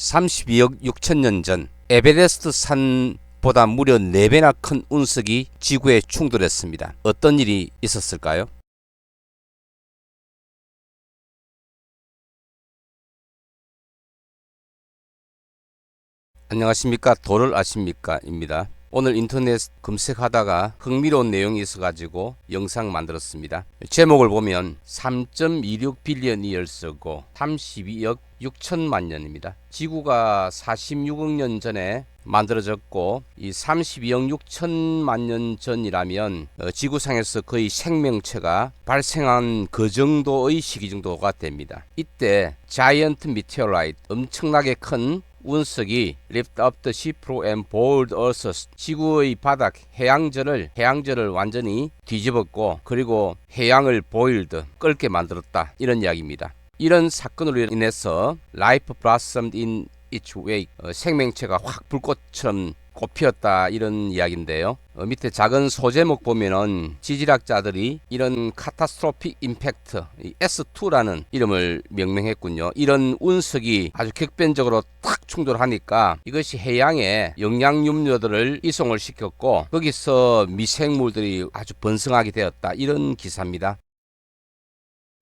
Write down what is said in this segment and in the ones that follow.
32억 6천 년 전 에베레스트 산보다 무려 4배나 큰 운석이 지구에 충돌했습니다. 어떤 일이 있었을까요? 안녕하십니까 도를 아십니까 입니다. 오늘 인터넷 검색하다가 흥미로운 내용이 있어가지고 영상 만들었습니다. 제목을 보면 3.26 빌리언 이얼스고 32억 6천만 년입니다. 지구가 46억 년 전에 만들어졌고 이 32억 6천만 년 전이라면 어, 지구상에서 거의 생명체가 발생한 그 정도의 시기 정도가 됩니다. 이때 자이언트 미테어라이트 엄청나게 큰 운석이 lift up the seafloor and boiled earth 지구의 바닥 해양절을 해양절을 완전히 뒤집었고 그리고 해양을 boiled 끓게 만들었다 이런 이야기입니다. 이런 사건으로 인해서 life blossomed in its wake 어, 생명체가 확 불꽃처럼 꽃피었다 이런 이야기인데요. 어, 밑에 작은 소제목 보면은 지질학자들이 이런 카타스트로픽 임팩트 S2라는 이름을 명명했군요. 이런 운석이 아주 격변적으로 탁 충돌하니까 이것이 해양에 영양염료들을 이송을 시켰고 거기서 미생물들이 아주 번성하게 되었다 이런 기사입니다.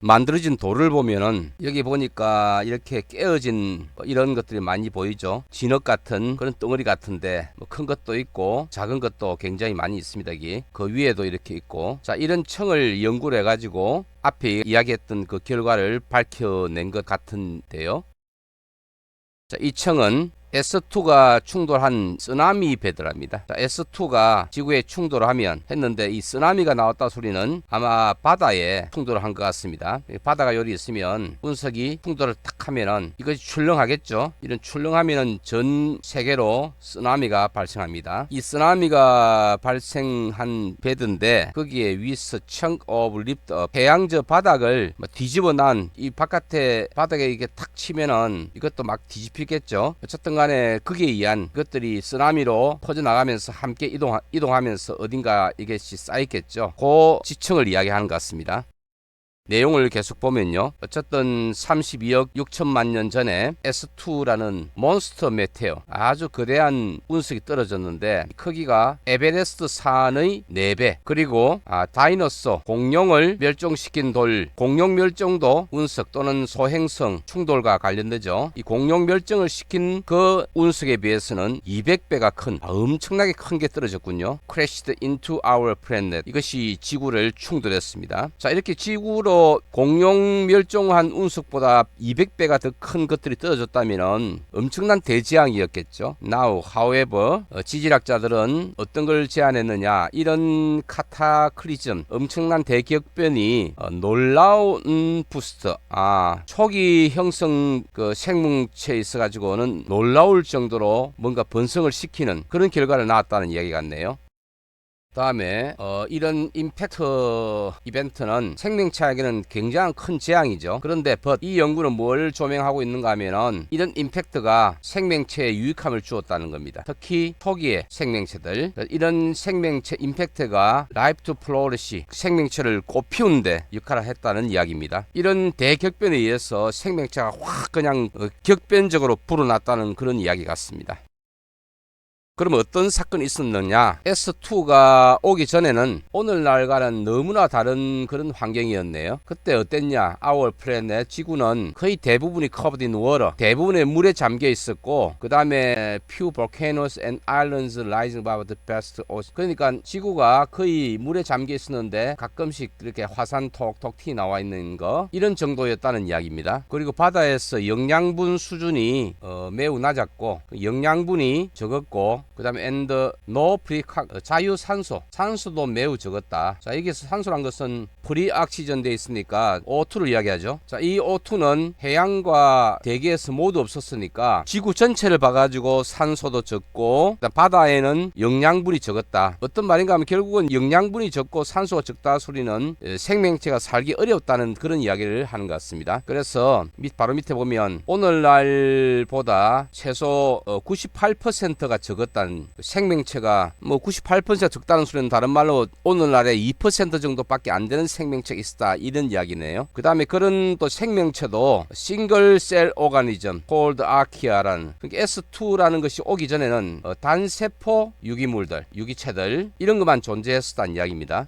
만들어진 돌을 보면은 여기 보니까 이렇게 깨어진 뭐 이런 것들이 많이 보이죠. 진흙 같은 그런 덩어리 같은데 뭐 큰 것도 있고 작은 것도 굉장히 많이 있습니다. 여기 그 위에도 이렇게 있고 자 이런 청을 연구를 해가지고 앞에 이야기했던 그 결과를 밝혀낸 것 같은데요. 자, 이 청은 S2가 충돌한 쓰나미 배더랍니다. 자, S2가 지구에 충돌하면 했는데 이 쓰나미가 나왔다 소리는 아마 바다에 충돌을 한 것 같습니다. 이 바다가 요리 있으면 운석이 충돌을 탁 하면은 이것이 출렁하겠죠. 이런 출렁하면은 전 세계로 쓰나미가 발생합니다. 이 쓰나미가 발생한 배드인데 거기에 of lift up 해양저 바닥을 뭐 뒤집어 난 이 바깥에 바닥에 이게 탁 치면은 이것도 막 뒤집히겠죠. 어쨌든 간에 거기에 의한 것들이 쓰나미로 퍼져나가면서 함께 이동, 이동하면서 어딘가 이것이 쌓였겠죠. 그 지층을 이야기하는 것 같습니다. 내용을 계속 보면요. 어쨌든 32억 6천만 년 전에 S2라는 몬스터 메테오 아주 거대한 운석이 떨어졌는데 크기가 에베레스트 산의 4배 그리고 아, 다이너소 공룡을 멸종시킨 돌 공룡 멸종도 운석 또는 소행성 충돌과 관련되죠. 이 공룡 멸종을 시킨 그 운석에 비해서는 200배가 큰 아, 엄청나게 큰 게 떨어졌군요. crashed into our planet 이것이 지구를 충돌했습니다. 자 이렇게 지구로 공룡 멸종한 운석보다 200배가 더 큰 것들이 떨어졌다면 엄청난 대지양이었겠죠. Now, however, 어, 지질학자들은 어떤 걸 제안했느냐 이런 카타클리즘 엄청난 대격변이 어, 놀라운 부스트 아 초기 형성 그 생명체에 있어 가지고는 놀라울 정도로 뭔가 번성을 시키는 그런 결과를 낳았다는 이야기 같네요. 다음에 어, 이런 임팩트 이벤트는 생명체에게는 굉장히 큰 재앙이죠. 그런데 이 연구는 뭘 조명하고 있는가 하면은 이런 임팩트가 생명체에 유익함을 주었다는 겁니다. 특히 초기의 생명체들 이런 생명체 임팩트가 라이프 투 플로리시 생명체를 꽃피우는데 역할을 했다는 이야기입니다. 이런 대격변에 의해서 생명체가 확 그냥 어, 격변적으로 불어났다는 그런 이야기 같습니다. 그럼 어떤 사건이 있었느냐? S2가 오기 전에는 오늘날과는 너무나 다른 그런 환경이었네요. 그때 어땠냐? Our planet 지구는 거의 대부분이 covered in water. 대부분의 물에 잠겨 있었고, 그 다음에 few volcanoes and islands rising above the vast ocean. 그러니까 지구가 거의 물에 잠겨 있었는데 가끔씩 이렇게 화산 톡톡 튀 나와 있는 거 이런 정도였다는 이야기입니다. 그리고 바다에서 영양분 수준이 어, 매우 낮았고 그 영양분이 적었고 그 다음에 and no free 자유산소. 산소도 매우 적었다. 자 여기서 산소란 것은 프리 악시전 돼 있으니까 O2를 이야기하죠. 자이 O2는 해양과 대기에서 모두 없었으니까 지구 전체를 봐가지고 산소도 적고 바다에는 영양분이 적었다. 어떤 말인가 하면 결국은 영양분이 적고 산소가 적다 소리는 생명체가 살기 어렵다는 그런 이야기를 하는 것 같습니다. 그래서 밑 바로 밑에 보면 오늘날보다 최소 98%가 적었다 적 다는 생명체가 뭐 98% 적다는 소리는 다른 말로 오늘날에 2% 정도밖에 안 되는 생명체가 있다 이런 이야기네요. 그 다음에 그런 또 생명체도 싱글 셀 오가니즘 콜드 아키아라는 그러니까 S2라는 것이 오기 전에는 어, 단세포 유기물들 유기체들 이런 것만 존재했었다는 이야기입니다.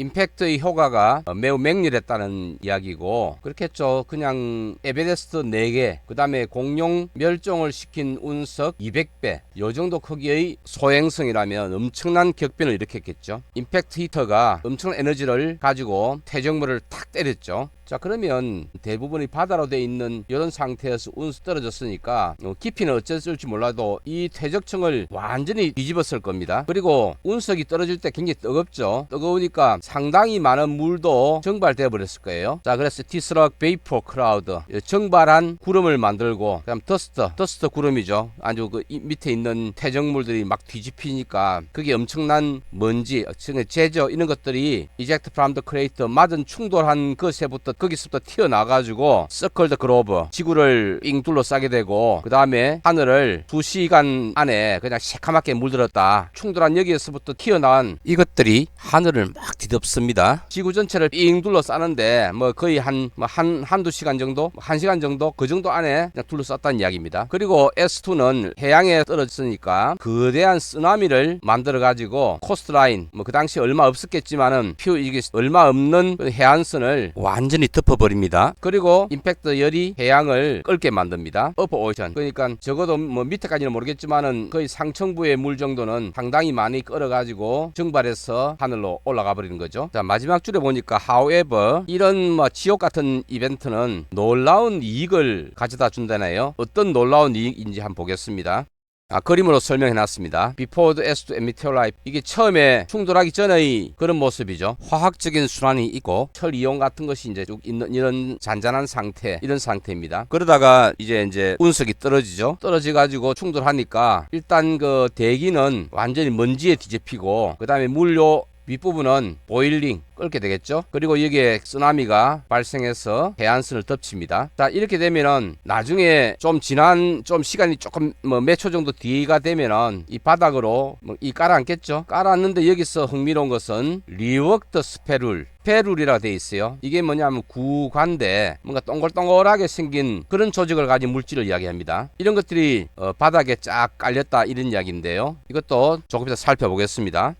임팩트의 효과가 어, 매우 맹렬했다는 이야기고 그렇겠죠. 그냥 에베레스트 4개 그 다음에 공룡 멸종을 시킨 운석 200배 요 정도 크기의 소행성이라면 엄청난 격변을 일으켰겠죠. 임팩트 히터가 엄청난 에너지를 가지고 퇴적물을 탁 때렸죠. 자 그러면 대부분이 바다로 돼 있는 이런 상태에서 운수 떨어졌으니까 어, 깊이는 어쨌을지 몰라도 이 퇴적층을 완전히 뒤집었을 겁니다. 그리고 운석이 떨어질 때 굉장히 뜨겁죠. 뜨거우니까 상당히 많은 물도 정발되어 버렸을 거예요. 자 그래서 티스럭 베이퍼 크라우드 정발한 구름을 만들고 그다음 더스트 더스트 구름이죠. 아주 그 이- 밑에 있는 퇴적물들이 막 뒤집히니까 그게 엄청난 먼지, 즉 제저 이런 것들이 이젝트 프람 더 크레이터 맞은 충돌한 것에부터 거기서부터 튀어나가지고 서클 더 그로브 지구를 삥 둘러싸게 되고 그 다음에 하늘을 두 시간 안에 그냥 새카맣게 물들었다. 충돌한 여기에서부터 튀어나온 이것들이 하늘을 막 뒤덮습니다. 지구 전체를 삥 둘러싸는데 뭐 거의 한한 한두 시간 정도, 한 시간 정도 그 정도 안에 그냥 둘러쌌다는 이야기입니다. 그리고 S2는 해양에 떨어졌으니까 거대한 쓰나미를 만들어 가지고 코스트라인 뭐 그 당시 얼마 없었겠지만은 표 이게 얼마 없는 그 해안선을 완전히 덮어버립니다. 그리고 임팩트 열이 해양을 끓게 만듭니다. 어퍼 오션 그러니까 적어도 뭐 밑에까지는 모르겠지만은 거의 상층부의 물 정도는 상당히 많이 끓어가지고 증발해서 하늘로 올라가 버리는 거죠. 자 마지막 줄에 보니까 however 이런 뭐 지옥 같은 이벤트는 놀라운 이익을 가져다 준다네요. 어떤 놀라운 이익인지 한번 보겠습니다. 아, 그림으로 설명해 놨습니다. Before the S2 meteorite 이게 처음에 충돌하기 전의 그런 모습이죠. 화학적인 순환이 있고 철 이온 같은 것이 이제 쭉 있는 이런 잔잔한 상태 이런 상태입니다. 그러다가 이제 이제 운석이 떨어지죠. 떨어져 가지고 충돌하니까 일단 그 대기는 완전히 먼지에 뒤집히고 그 다음에 물요 윗부분은 보일링 끓게 되겠죠. 그리고 여기에 쓰나미가 발생해서 해안선을 덮칩니다. 자 이렇게 되면은 나중에 좀 지난 좀 시간이 조금 뭐 몇 초 정도 뒤가 되면은 이 바닥으로 뭐 이 깔아앉겠죠. 깔았는데 여기서 흥미로운 것은 리워크드 스페룰 스페룰이라 돼 있어요. 이게 뭐냐면 구관대 뭔가 동글동글하게 생긴 그런 조직을 가진 물질을 이야기합니다. 이런 것들이 어, 바닥에 쫙 깔렸다 이런 이야기인데요. 이것도 조금 이따 살펴보겠습니다.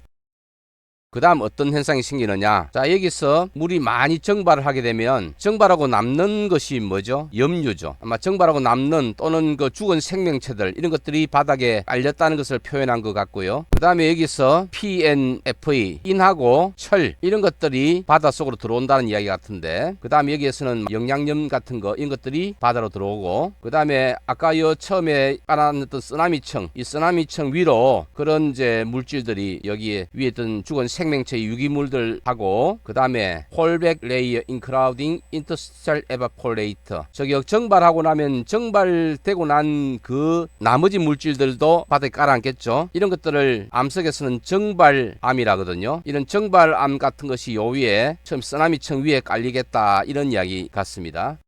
그 다음 어떤 현상이 생기느냐? 자 여기서 물이 많이 정발을 하게 되면 정발하고 남는 것이 뭐죠? 염류죠. 아마 정발하고 남는 또는 그 죽은 생명체들 이런 것들이 바닥에 깔렸다는 것을 표현한 것 같고요. 그 다음에 여기서 PNFE 인하고 철 이런 것들이 바닷속으로 들어온다는 이야기 같은데 그 다음에 여기에서는 영양염 같은 거 이런 것들이 바다로 들어오고 그 다음에 아까 요 처음에 깔아놨던 쓰나미층 이 쓰나미층 위로 그런 이제 물질들이 여기에 위에 있던 죽은 생 명체 유기물들하고 그 다음에 홀백 레이어 인크라우딩 인터스텔 에바폴레이터. 저기 정발하고 나면 정발되고 난 그 나머지 물질들도 바닥에 깔아앉겠죠. 이런 것들을 암석에서는 정발암이라거든요. 이런 정발암 같은 것이 요 위에 처음 쓰나미층 위에 깔리겠다 이런 이야기 같습니다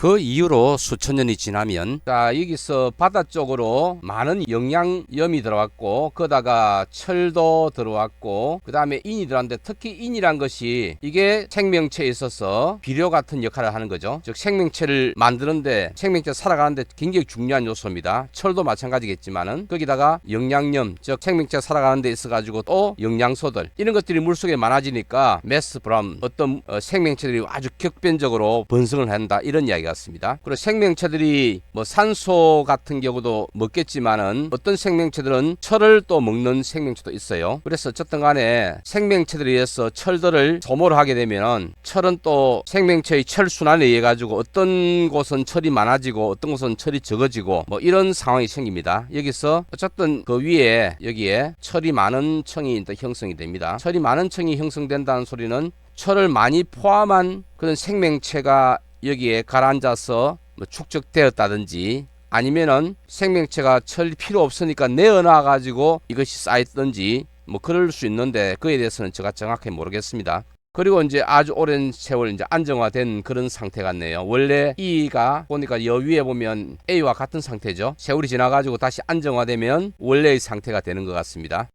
그 이후로 수천 년이 지나면 자 여기서 바다 쪽으로 많은 영양염이 들어왔고 거다가 철도 들어왔고 그 다음에 인이 들어왔는데 특히 인이란 것이 이게 생명체에 있어서 비료 같은 역할을 하는 거죠. 즉 생명체를 만드는데 생명체 살아가는데 굉장히 중요한 요소입니다. 철도 마찬가지겠지만은 거기다가 영양염 즉 생명체 살아가는 데 있어 가지고 또 영양소들 이런 것들이 물속에 많아지니까 메스 브람 어떤 어, 생명체들이 아주 격변적으로 번성을 한다 이런 이야기 같습니다. 그리고 생명체들이 뭐 산소 같은 경우도 먹겠지만은 어떤 생명체들은 철을 또 먹는 생명체도 있어요. 그래서 어쨌든 간에 생명체들에 의해서 철들을 소모를 하게 되면 철은 또 생명체의 철 순환에 의해 가지고 어떤 곳은 철이 많아지고 어떤 곳은 철이 적어지고 뭐 이런 상황이 생깁니다. 여기서 어쨌든 그 위에 여기에 철이 많은 층이 또 형성이 됩니다. 철이 많은 층이 형성된다는 소리는 철을 많이 포함한 그런 생명체가 여기에 가라앉아서 뭐 축적되었다든지 아니면은 생명체가 철 필요 없으니까 내어놔 가지고 이것이 쌓였든지 뭐 그럴 수 있는데 그에 대해서는 제가 정확히 모르겠습니다. 그리고 이제 아주 오랜 세월 이제 안정화된 그런 상태 같네요. 원래 E가 보니까 여 위에 보면 A와 같은 상태죠. 세월이 지나가지고 다시 안정화되면 원래의 상태가 되는 것 같습니다.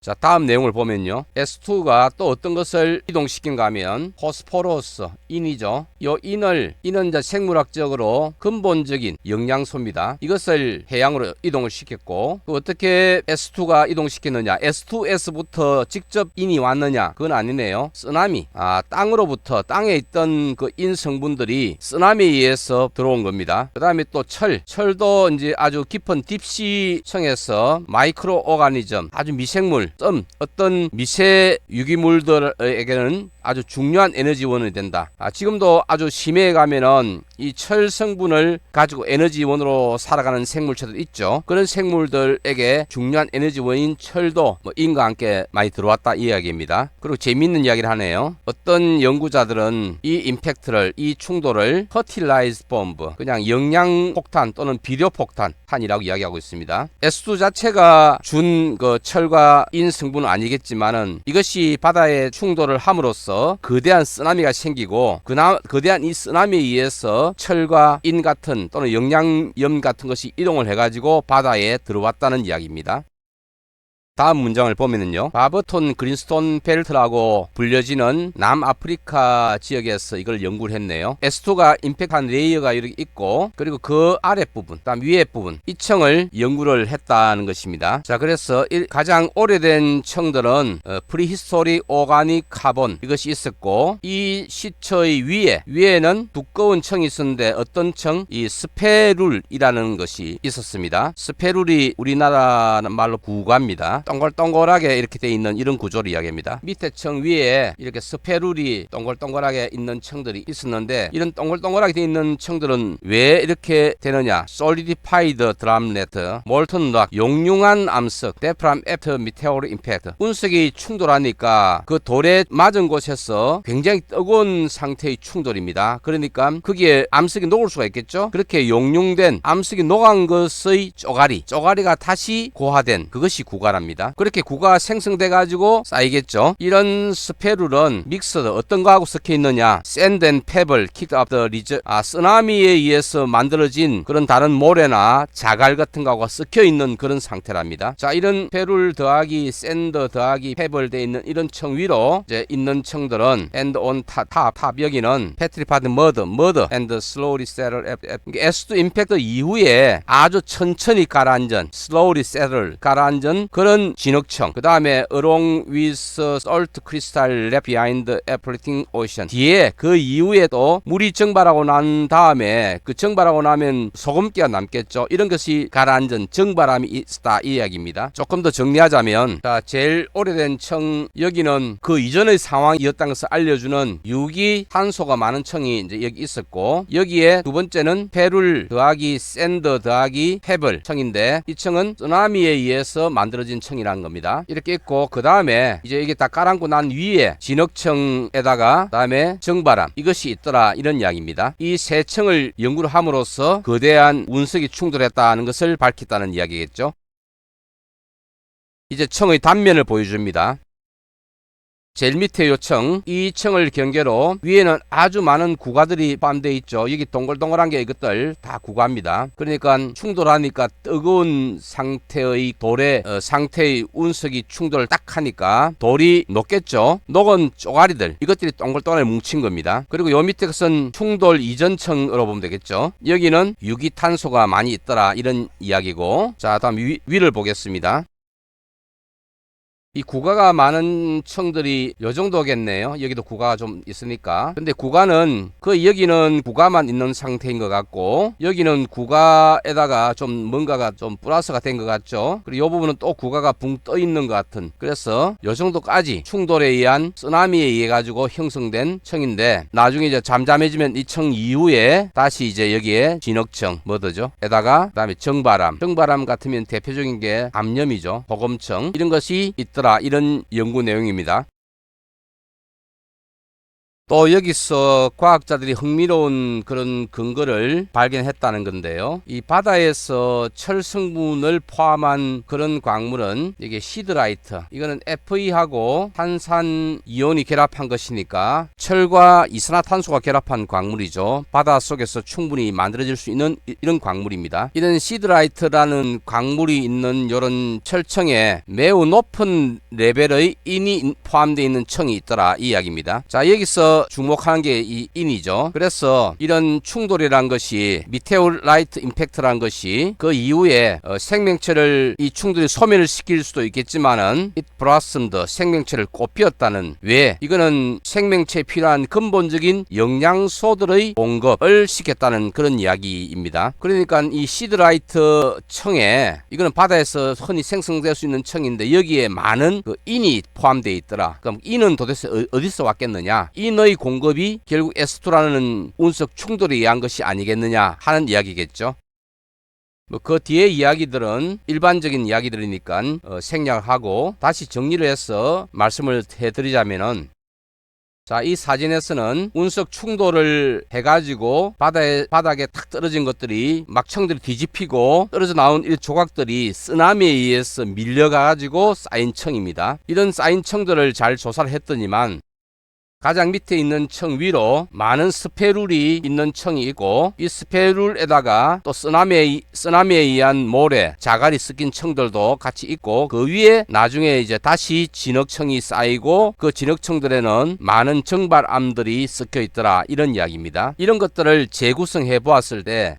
자, 다음 내용을 보면요. S2가 또 어떤 것을 이동시킨가 하면 포스포러스, 인이죠. 요 인을 인은 이제 생물학적으로 근본적인 영양소입니다. 이것을 해양으로 이동을 시켰고 그 어떻게 S2가 이동시켰느냐? S2S부터 직접 인이 왔느냐? 그건 아니네요. 쓰나미, 아 땅으로부터 땅에 있던 그 인 성분들이 쓰나미에 의해서 들어온 겁니다. 그 다음에 또 철, 철도 이제 아주 깊은 딥시 청에서 마이크로 오가니즘, 아주 미생물 점 어떤 미세 유기물들에게는 아주 중요한 에너지원이 된다. 아, 지금도 아주 심해에 가면은 이 철 성분을 가지고 에너지원으로 살아가는 생물체들 있죠. 그런 생물들에게 중요한 에너지원인 철도 뭐 인과 함께 많이 들어왔다 이 이야기입니다. 그리고 재미있는 이야기를 하네요. 어떤 연구자들은 이 임팩트를 이 충돌을 퍼틸라이즈 bomb 그냥 영양 폭탄 또는 비료 폭탄 탄이라고 이야기하고 있습니다. S2 자체가 준 그 철과 인 성분은 아니겠지만은 이것이 바다에 충돌을 함으로써 거대한 쓰나미가 생기고 그나 거대한 이 쓰나미에 의해서 철과 인 같은 또는 영양염 같은 것이 이동을 해가지고 바다에 들어왔다는 이야기입니다. 다음 문장을 보면은요. 바버톤 그린스톤 벨트라고 불려지는 남아프리카 지역에서 이걸 연구를 했네요. S2가 임팩트한 레이어가 이렇게 있고 그리고 그 아랫부분, 다음 위에 부분 이 청을 연구를 했다는 것입니다. 자, 그래서 일- 가장 오래된 청들은 어, 프리히스토리 오가닉 카본 이것이 있었고 이 시처의 위에 위에는 두꺼운 청이 있었는데 어떤 청? 이 스페룰이라는 것이 있었습니다. 스페룰이 우리나라 말로 구가입니다. 동글동글하게 이렇게 돼 있는 이런 구조를 이야기합니다. 밑에 청 위에 이렇게 스페룰이 동글동글하게 있는 청들이 있었는데 이런 동글동글하게 돼 있는 청들은 왜 이렇게 되느냐? 솔리디파이드 드람네트, 몰튼 락, 용융한 암석, 데프람 애프터 미테오르 임팩트. 운석이 충돌하니까 그 돌에 맞은 곳에서 굉장히 뜨거운 상태의 충돌입니다. 그러니까 거기에 암석이 녹을 수가 있겠죠? 그렇게 용융된 암석이 녹은 것의 쪼가리, 쪼가리가 다시 고화된 그것이 구가랍니다. 그렇게 구가 생성돼 가지고 쌓이겠죠. 이런 스페룰은 믹스드 어떤 거하고 섞여 있느냐? 앤 페블, the 리저 아 쓰나미에 의해서 만들어진 그런 다른 모래나 자갈 같은 거하고 섞여 있는 그런 상태랍니다. 자, 이런 페룰 더하기 샌드 더하기 페블 돼 있는 이런 청 위로 이제 있는 and top, top, top 여기는 petrified mud, mud and slowly settle S2 임팩트 이후에 아주 천천히 가라앉은 slowly settle 가라앉은 그런 진흙청 그 다음에 along with salt crystal left behind the floating ocean 뒤에 그 이후에 또 물이 증발하고 난 다음에 그 증발하고 나면 소금기가 남겠죠. 이런 것이 가라앉은 증발함이 있다 이 이야기입니다. 조금 더 정리하자면 자 제일 오래된 청 여기는 그 이전의 상황이었다는 것을 알려주는 유기 탄소가 많은 청이 이제 여기 있었고 여기에 두 번째는 페룰 더하기 샌드 더하기 페블 청인데 이 청은 쓰나미에 의해서 만들어진 청이라는 겁니다. 이렇게 있고 그 다음에 이제 이게 다 깔아앉고 난 위에 진흙청에다가 그 다음에 정바람 이것이 있더라 이런 이야기입니다. 이세 청을 연구를 함으로써 거대한 운석이 충돌했다는 것을 밝혔다는 이야기겠죠. 이제 청의 단면을 보여줍니다. 제일 밑에 요청 이 청을 경계로 위에는 아주 많은 구가들이 포함되어 있죠. 여기 동글동글한 게 이것들 다 구가입니다. 그러니까 충돌하니까 뜨거운 상태의 돌의 어, 상태의 운석이 충돌을 딱 하니까 돌이 녹겠죠. 녹은 쪼가리들 이것들이 동글동글 뭉친 겁니다. 그리고 요 밑에 것은 충돌 이전청으로 보면 되겠죠. 여기는 유기탄소가 많이 있더라 이런 이야기고 자 다음 위, 위를 보겠습니다. 이 구가가 많은 청들이 요 정도겠네요. 여기도 구가가 좀 있으니까. 근데 구가는 그 여기는 구가만 있는 상태인 것 같고 여기는 구가에다가 좀 뭔가가 좀 플러스가 된 것 같죠. 그리고 이 부분은 또 구가가 붕 떠 있는 것 같은. 그래서 요 정도까지 충돌에 의한 쓰나미에 의해 가지고 형성된 청인데 나중에 이제 잠잠해지면 이청 이후에 다시 이제 여기에 진흙청 뭐더죠? 에다가 그다음에 정바람. 정바람 같으면 대표적인 게 암염이죠. 보검청 이런 것이 있더라 이런 연구 내용입니다. 또 여기서 과학자들이 흥미로운 그런 근거를 발견했다는 건데요. 이 바다에서 철 성분을 포함한 그런 광물은 이게 시드라이트. 이거는 Fe하고 탄산 이온이 결합한 것이니까 철과 이산화탄소가 결합한 광물이죠. 바다 속에서 충분히 만들어질 수 있는 이- 이런 광물입니다. 이런 시드라이트라는 광물이 있는 이런 철청에 매우 높은 레벨의 인이 포함되어 있는 청이 있더라 이 이야기입니다. 자 여기서 주목하는 게 이 인이죠. 그래서 이런 충돌이란 것이 미테오라이트 임팩트란 것이 그 이후에 어, 생명체를 이 충돌이 소멸을 시킬 수도 있겠지만은 blossomed 생명체를 꽃피웠다는 왜 이거는 생명체에 필요한 근본적인 영양소들의 공급을 시켰다는 그런 이야기입니다. 그러니까 이 시드라이트 청에 이거는 바다에서 흔히 생성될 수 있는 청인데 여기에 많은 그 인이 포함되어 있더라. 그럼 인은 도대체 어- 어디서 왔겠느냐? 인의 공급이 결국 에스토라는 운석 충돌에 의한 것이 아니겠느냐 하는 이야기겠죠. 뭐 그 뒤에 이야기들은 일반적인 이야기들이니까 어, 생략하고 다시 정리를 해서 말씀을 해드리자면은 자, 이 사진에서는 운석 충돌을 해가지고 바다에, 바닥에 탁 떨어진 것들이 막 청들이 뒤집히고 떨어져 나온 이 조각들이 쓰나미에 의해서 밀려가지고 쌓인 청입니다. 이런 쌓인 청들을 잘 조사를 했더니만 가장 밑에 있는 청 위로 많은 스페룰이 있는 청이 있고 이 스페룰에다가 또 쓰나미에, 의- 쓰나미에 의한 모래, 자갈이 섞인 청들도 같이 있고 그 위에 나중에 이제 다시 진흙청이 쌓이고 그 진흙청들에는 많은 정발암들이 섞여 있더라 이런 이야기입니다. 이런 것들을 재구성해 보았을 때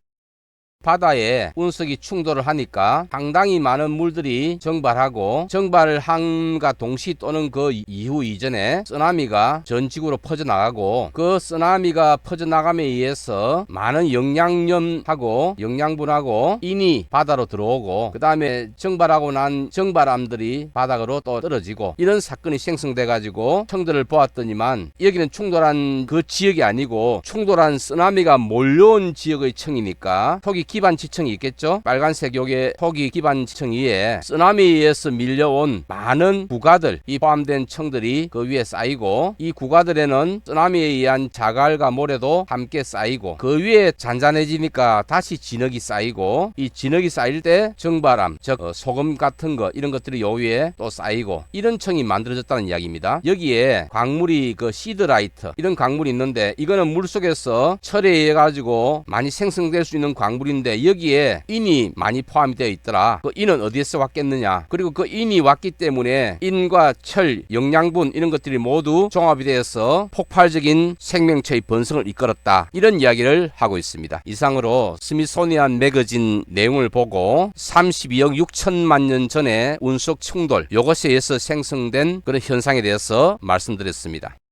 바다에 운석이 충돌을 하니까 상당히 많은 물들이 정발하고 정발을 함과 동시 또는 그 이후 이전에 쓰나미가 전 지구로 퍼져나가고 그 쓰나미가 퍼져나감에 의해서 많은 영양염하고 영양분하고 인이 바다로 들어오고 그 다음에 정발하고 난 정발암들이 바닥으로 또 떨어지고 이런 사건이 생성돼 가지고 청들을 보았더니만 여기는 충돌한 그 지역이 아니고 충돌한 쓰나미가 몰려온 지역의 청이니까 기반 지층이 있겠죠? 빨간색 요게 토기 기반 지층 위에 쓰나미에 의해서 밀려온 많은 구가들 이 포함된 청들이 그 위에 쌓이고 이 구가들에는 쓰나미에 의한 자갈과 모래도 함께 쌓이고 그 위에 잔잔해지니까 다시 진흙이 쌓이고 이 진흙이 쌓일 때 정바람 즉 어, 소금 같은 거 이런 것들이 요 위에 또 쌓이고 이런 청이 만들어졌다는 이야기입니다. 여기에 광물이 그 시드라이트 이런 광물이 있는데 이거는 물속에서 철에 의해 가지고 많이 생성될 수 있는 광물 인데 여기에 인이 많이 포함이 되어 있더라. 그 인은 어디에서 왔겠느냐? 그리고 그 인이 왔기 때문에 인과 철 영양분 이런 것들이 모두 종합이 되어서 폭발적인 생명체의 번성을 이끌었다. 이런 이야기를 하고 있습니다. 이상으로 스미소니안 매거진 내용을 보고 32억 6천만 년 전에 운석 충돌 요것에 의해서 생성된 그런 현상에 대해서 말씀드렸습니다